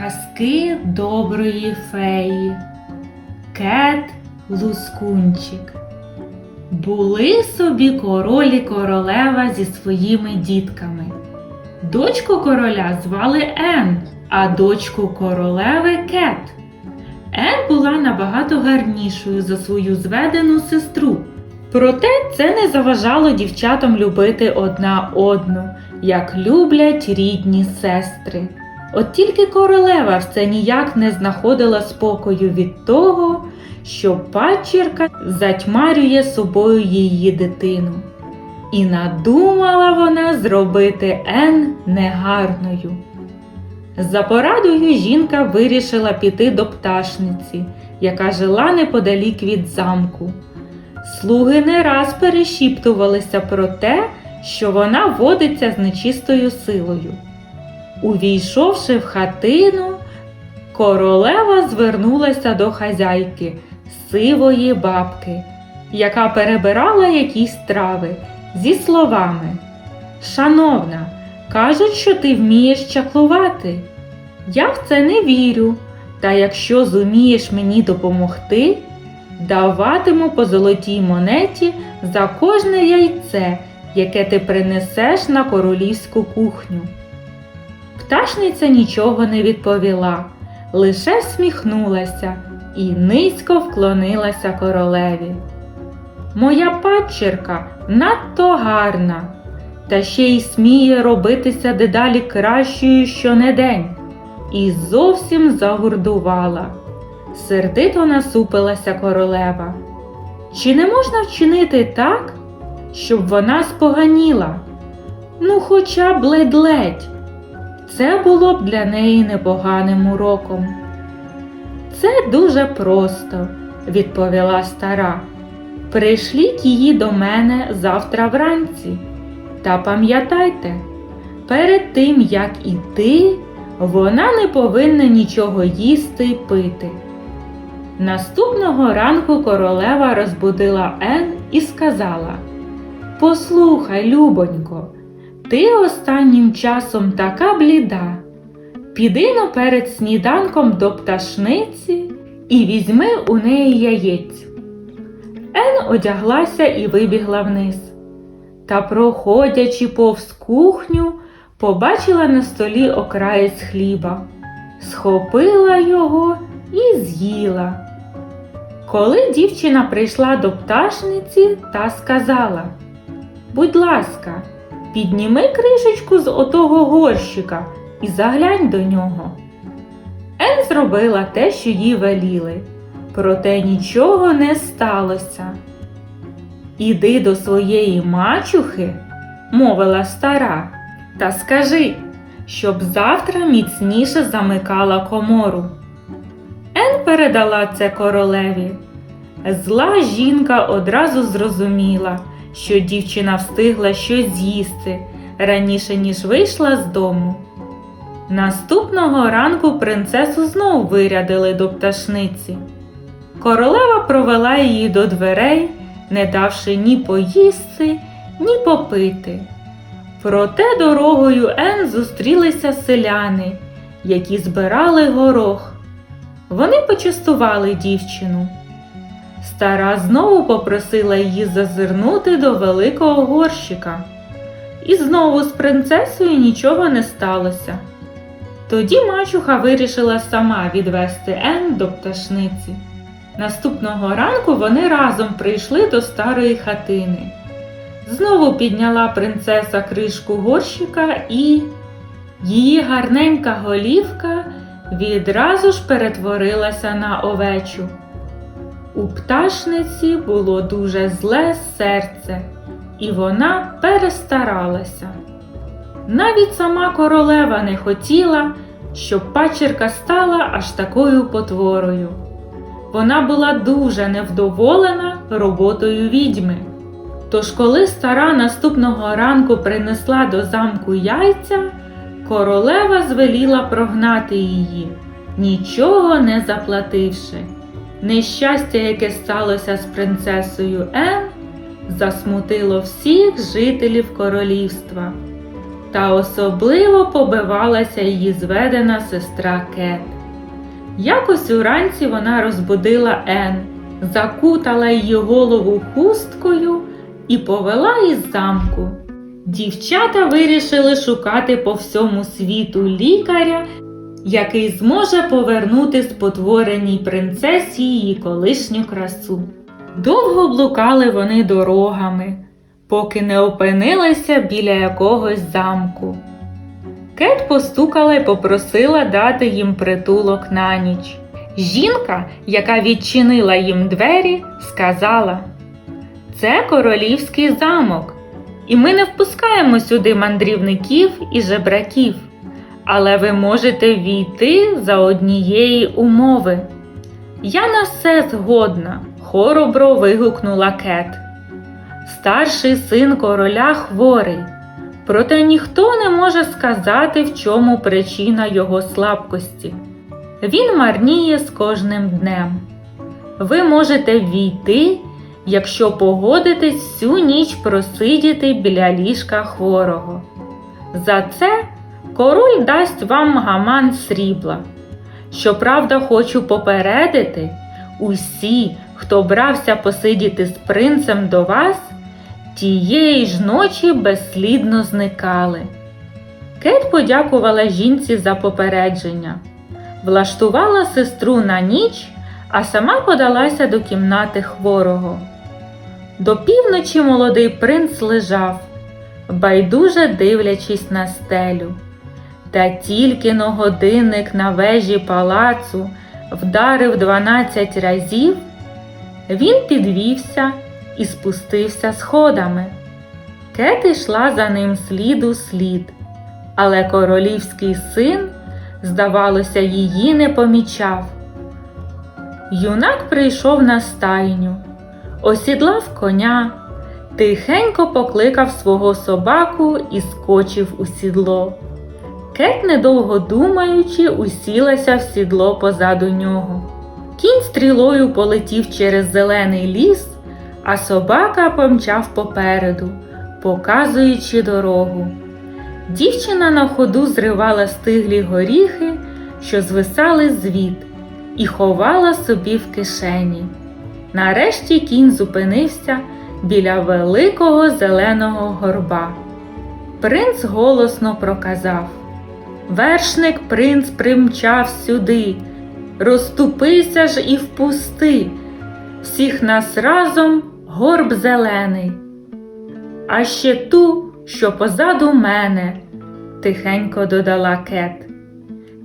Казки доброї феї. Кет Лускунчик. Були собі король і королева зі своїми дітками. Дочку короля звали Ен, а дочку королеви Кет. Ен була набагато гарнішою за свою зведену сестру. Проте це не заважало дівчатам любити одна одну, як люблять рідні сестри. От тільки королева все ніяк не знаходила спокою від того, що падчірка затьмарює собою її дитину. І надумала вона зробити Ен негарною. За порадою жінка вирішила піти до пташниці, яка жила неподалік від замку. Слуги не раз перешіптувалися про те, що вона водиться з нечистою силою. Увійшовши в хатину, королева звернулася до хазяйки сивої бабки, яка перебирала якісь трави зі словами Шановна, кажуть, що ти вмієш чаклувати. Я в це не вірю, та якщо зумієш мені допомогти, даватиму по золотій монеті за кожне яйце, яке ти принесеш на королівську кухню. Пташниця нічого не відповіла, лише всміхнулася і низько вклонилася королеві. Моя падчерка надто гарна, та ще й сміє робитися дедалі кращою щонедень, і зовсім загурдувала. Сердито насупилася королева. Чи не можна вчинити так, щоб вона споганіла? Ну, хоча б ледь-ледь. Це було б для неї непоганим уроком. Це дуже просто, відповіла стара. Прийшліть її до мене завтра вранці. Та пам'ятайте, перед тим, як іти, вона не повинна нічого їсти й пити. Наступного ранку королева розбудила Ен і сказала Послухай, любонько, ти останнім часом така бліда. Піди но перед сніданком до пташниці і візьми у неї яєць. Ен одяглася і вибігла вниз. Та, проходячи повз кухню, побачила на столі окраєць хліба, схопила його і з'їла. Коли дівчина прийшла до пташниці та сказала Будь ласка, підніми кришечку з отого горщика і заглянь до нього. Ен зробила те, що їй веліли, проте нічого не сталося. Іди до своєї мачухи, мовила стара, та скажи, щоб завтра міцніше замикала комору. Ен передала це королеві. Зла жінка одразу зрозуміла, що дівчина встигла щось з'їсти раніше, ніж вийшла з дому. Наступного ранку принцесу знов вирядили до пташниці. Королева провела її до дверей, не давши ні поїсти, ні попити. Проте дорогою Ен зустрілися селяни, які збирали горох. Вони почастували дівчину. Стара знову попросила її зазирнути до великого горщика. І знову з принцесою нічого не сталося. Тоді мачуха вирішила сама відвести Ен до пташниці. Наступного ранку вони разом прийшли до старої хатини. Знову підняла принцеса кришку горщика і її гарненька голівка відразу ж перетворилася на овечу. У пташниці було дуже зле серце, і вона перестаралася. Навіть сама королева не хотіла, щоб пачерка стала аж такою потворою. Вона була дуже невдоволена роботою відьми. Тож, коли стара наступного ранку принесла до замку яйця, королева звеліла прогнати її, нічого не заплативши. Нещастя, яке сталося з принцесою Ен, засмутило всіх жителів королівства. та особливо побивалася її зведена сестра Кет. Якось уранці вона розбудила Ен, закутала її голову хусткою і повела із замку. Дівчата вирішили шукати по всьому світу лікаря, який зможе повернути спотвореній принцесі її колишню красу. Довго блукали вони дорогами, поки не опинилися біля якогось замку. Кет постукала і попросила дати їм притулок на ніч. Жінка, яка відчинила їм двері, сказала: Це королівський замок, і ми не впускаємо сюди мандрівників і жебраків. Але ви можете війти за однієї умови. Я на все згодна, хоробро вигукнула Кет. Старший син короля хворий, проте ніхто не може сказати, в чому причина його слабкості. Він марніє з кожним днем. Ви можете війти, якщо погодитесь всю ніч просидіти біля ліжка хворого. За це король дасть вам гаман срібла. Щоправда, хочу попередити усі, хто брався посидіти з принцем до вас, тієї ж ночі безслідно зникали. Кет подякувала жінці за попередження, влаштувала сестру на ніч, а сама подалася до кімнати хворого. До півночі молодий принц лежав, байдуже дивлячись на стелю. Та тільки но годинник на вежі палацу вдарив дванадцять разів, він підвівся і спустився сходами. Кет йшла за ним слід у слід, але королівський син, здавалося, її не помічав. Юнак прийшов на стайню, осідлав коня, тихенько покликав свого собаку і скочив у сідло. Кет, недовго думаючи, усілася в сідло позаду нього. Кінь стрілою полетів через зелений ліс, а собака помчав попереду, показуючи дорогу. Дівчина на ходу зривала стиглі горіхи, що звисали звід, і ховала собі в кишені. Нарешті кінь зупинився біля великого зеленого горба. Принц голосно проказав. Вершник принц примчав сюди, розступися ж і впусти, всіх нас разом горб зелений. А ще ту, що позаду мене, тихенько додала Кет.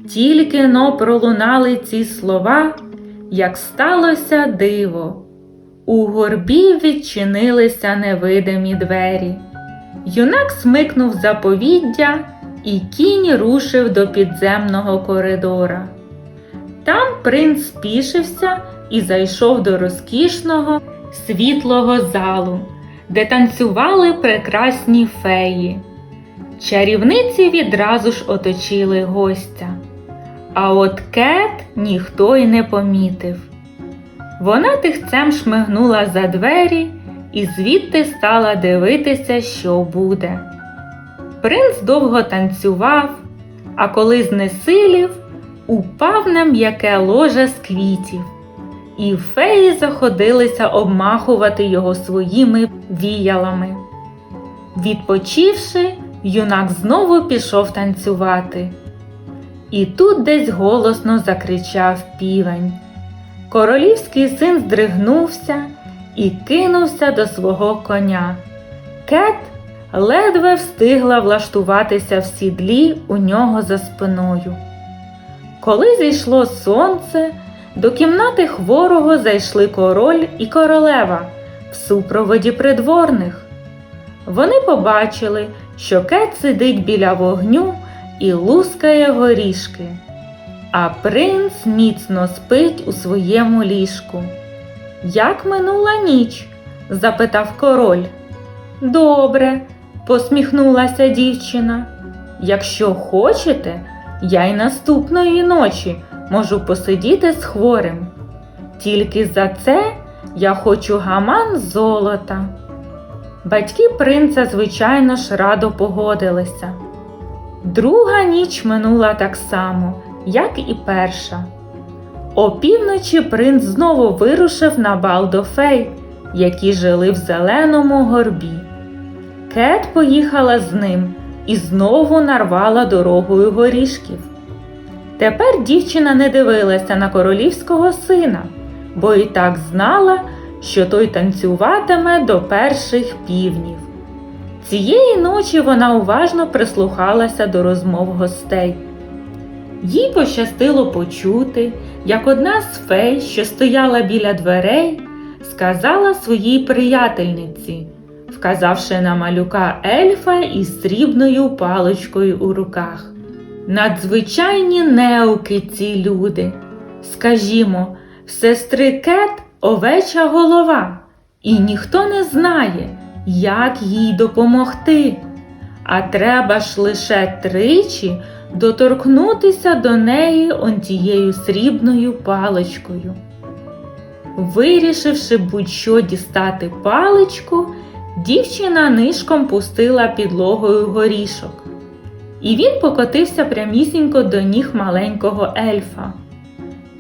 Тільки но пролунали ці слова, як сталося диво. У горбі відчинилися невидимі двері. Юнак смикнув заповіддя і кінь рушив до підземного коридора. Там принц спішився і зайшов до розкішного світлого залу, де танцювали прекрасні феї. Чарівниці відразу ж оточили гостя, а от кет ніхто й не помітив. Вона тихцем шмигнула за двері і звідти стала дивитися, що буде. Принц довго танцював, а коли знесилів, упав на м'яке ложе з квітів, і феї заходилися обмахувати його своїми віялами. Відпочивши, юнак знову пішов танцювати. І тут десь голосно закричав півень. Королівський син здригнувся і кинувся до свого коня. Кет ледве встигла влаштуватися в сідлі у нього за спиною. Коли зійшло сонце, до кімнати хворого зайшли король і королева в супроводі придворних. Вони побачили, що кет сидить біля вогню і лускає горішки, а принц міцно спить у своєму ліжку. Як минула ніч? запитав король. Добре, посміхнулася дівчина. Якщо хочете, я й наступної ночі можу посидіти з хворим. Тільки за це я хочу гаман золота. Батьки принца, звичайно ж, радо погодилися. Друга ніч минула так само, як і перша. Опівночі принц знову вирушив на бал до фей, які жили в зеленому горбі. Кет поїхала з ним і знову нарвала дорогою горішків. Тепер дівчина не дивилася на королівського сина, бо і так знала, що той танцюватиме до перших півнів. Цієї ночі вона уважно прислухалася до розмов гостей. Їй пощастило почути, як одна з фей, що стояла біля дверей, сказала своїй приятельниці, вказавши на малюка ельфа із срібною паличкою у руках. Надзвичайні неуки ці люди. Скажімо, сестри Кет овеча голова, і ніхто не знає, як їй допомогти. А треба ж лише тричі доторкнутися до неї он тією срібною паличкою. Вирішивши будь-що дістати паличку, дівчина нишком пустила підлогою горішок. І він покотився прямісінько до ніг маленького ельфа.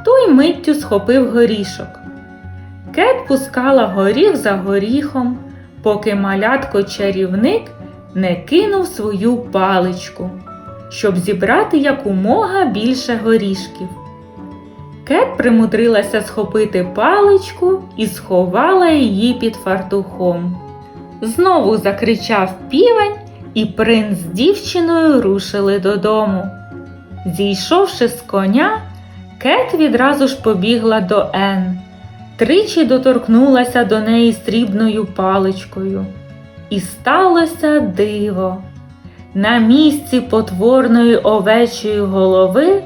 Той миттю схопив горішок. Кет пускала горіх за горіхом, поки малятко чарівник не кинув свою паличку, щоб зібрати якомога більше горішків. Кет примудрилася схопити паличку і сховала її під фартухом. Знову закричав півень, і принц з дівчиною рушили додому. Зійшовши з коня, Кет відразу ж побігла до Ен, тричі доторкнулася до неї срібною паличкою. І сталося диво. На місці потворної овечої голови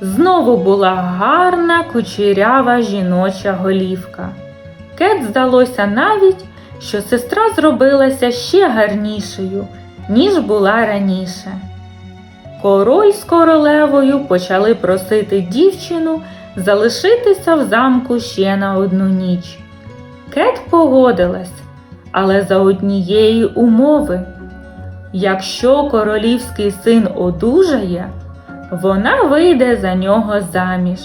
знову була гарна кучерява жіноча голівка. Кет здалося навіть, що сестра зробилася ще гарнішою, ніж була раніше. Король з королевою почали просити дівчину залишитися в замку ще на одну ніч. Кет погодилась, але за однієї умови. Якщо королівський син одужає, вона вийде за нього заміж.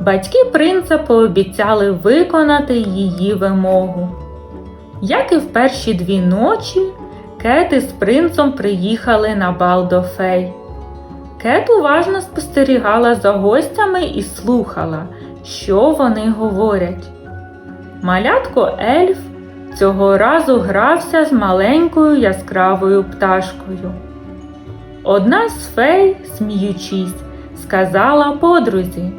Батьки принца пообіцяли виконати її вимогу. Як і в перші дві ночі, Кет із принцом приїхали на бал до фей. Кет уважно спостерігала за гостями і слухала, що вони говорять. Малятко ельф цього разу грався з маленькою яскравою пташкою. Одна з фей, сміючись, сказала подрузі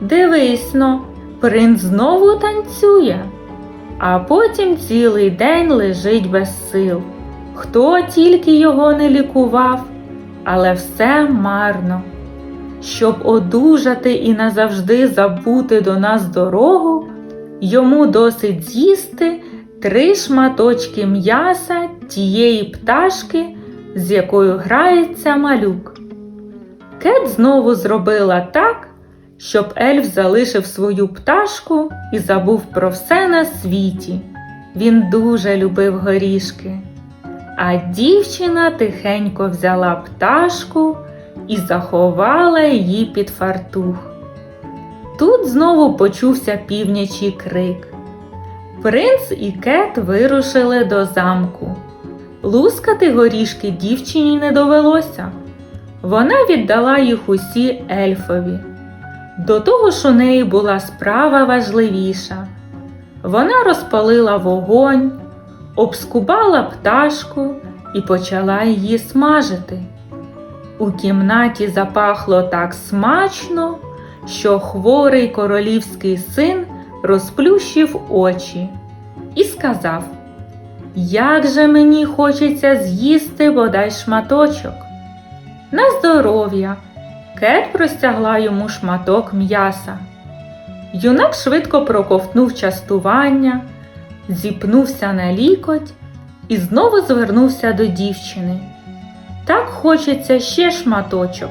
Дивись но, принц знову танцює, а потім цілий день лежить без сил. Хто тільки його не лікував, але все марно. Щоб одужати і назавжди забути до нас дорогу, йому досить з'їсти три шматочки м'яса тієї пташки, з якою грається малюк. Кет знову зробила так, щоб ельф залишив свою пташку і забув про все на світі. Він дуже любив горішки. А дівчина тихенько взяла пташку і заховала її під фартух. Тут знову почувся півнячий крик. Принц і кет вирушили до замку. Лускати горішки дівчині не довелося. Вона віддала їх усі ельфові. До того ж у неї була справа важливіша. Вона розпалила вогонь, обскубала пташку і почала її смажити. У кімнаті запахло так смачно, що хворий королівський син розплющив очі і сказав: Як же мені хочеться з'їсти бодай шматочок. На здоров'я, кет простягла йому шматок м'яса. Юнак швидко проковтнув частування, зіпнувся на лікоть і знову звернувся до дівчини. Так хочеться ще шматочок.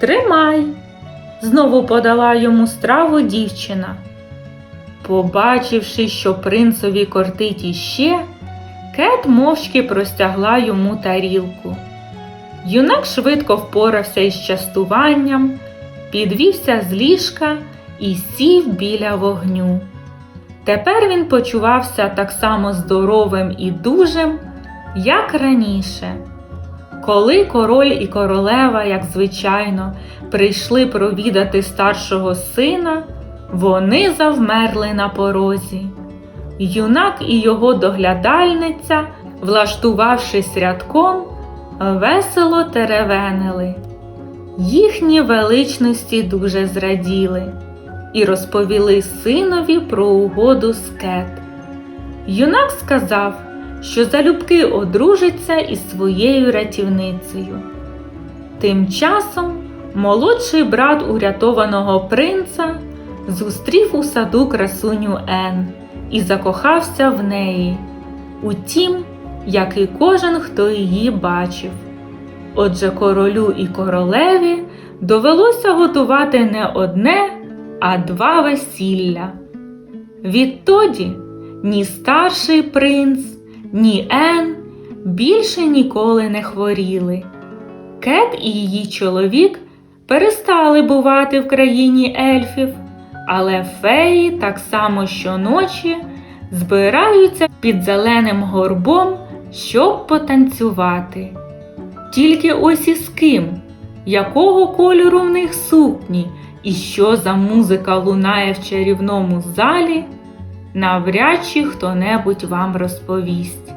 Тримай, знову подала йому страву дівчина. Побачивши, що принцові кортить іще, кет мовчки простягла йому тарілку. Юнак швидко впорався із частуванням, підвівся з ліжка і сів біля вогню. Тепер він почувався так само здоровим і дужим, як раніше. Коли король і королева, як звичайно, прийшли провідати старшого сина, вони завмерли на порозі. Юнак і його доглядальниця, влаштувавшись рядком, весело теревенили. Їхні величності дуже зраділи і розповіли синові про угоду з Кет. Юнак сказав, що залюбки одружиться із своєю рятівницею. Тим часом молодший брат урятованого принца зустрів у саду красуню Ен і закохався в неї, утім, як і кожен, хто її бачив. Отже, королю і королеві довелося готувати не одне, а два весілля. Відтоді ні старший принц, ні Ен більше ніколи не хворіли. Кет і її чоловік перестали бувати в країні ельфів, але феї так само щоночі збираються під зеленим горбом, щоб потанцювати. Тільки ось із ким, якого кольору в них сукні і що за музика лунає в чарівному залі, навряд чи хто-небудь вам розповість.